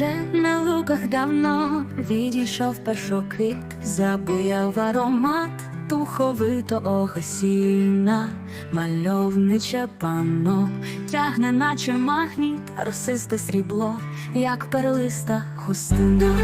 Вже на луках давно відійшов першоквіт, забуяв аромат туховито огасільна, мальовниче панно, тягне, наче магніт, росисте срібло, як перлиста хустина.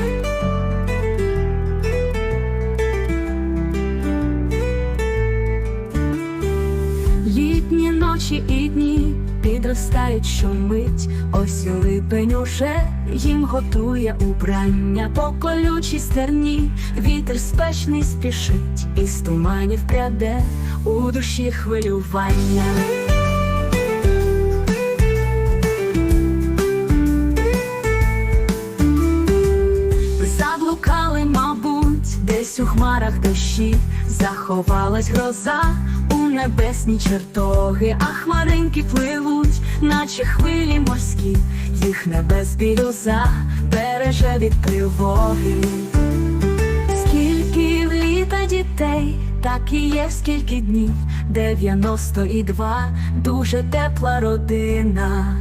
Ночі і дні підростають щомить, ось і липень уже їм готує убрання. По колючій стерні, вітер спешний спішить, із туманів пряде у душі хвилювання. Заблукали, мабуть, десь у хмарах дощі, заховалась гроза у небесні чертоги, а хмаринки пливуть, наче хвилі морські, їх небес бірюза береже від тривоги. Скільки літа дітей, так і є скільки днів, дев'яносто і два, дуже тепла родина.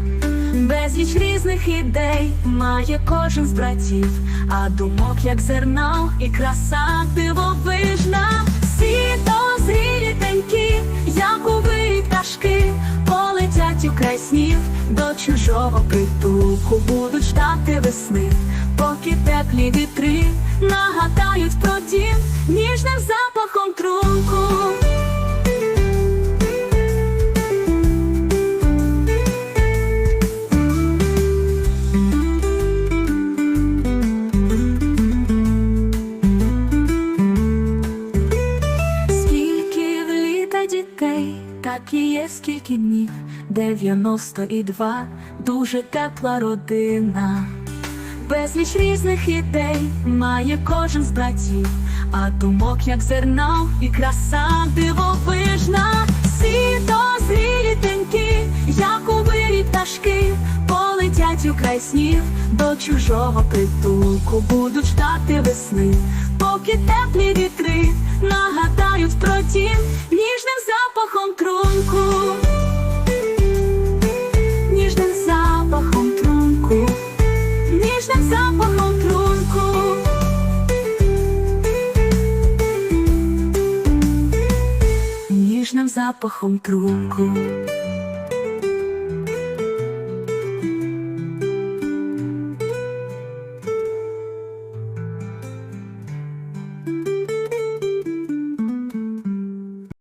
Безліч різних ідей має кожен з братів, а думок, як зерна, і краса дивовижна. Всі дозрілі теньки, як уви пташки, полетять у край снів, до чужого притулку будуть ждати весни, поки теплі вітри нагадають про дім ніжним запахом трунку. Так і є скільки днів, дев'яносто і два, дуже тепла родина. Безліч різних ідей має кожен з братів, а думок, як зерна, і краса дивовижна. Всі дозрілі теньки, як у пташки, полетять у край снів, до чужого притулку будуть ждати весни, поки теплі вітри нагадають про дім ніжним запахом трунку. Ніжним запахом трунку ніжним запахом трунку. Ніжним запахом трунку.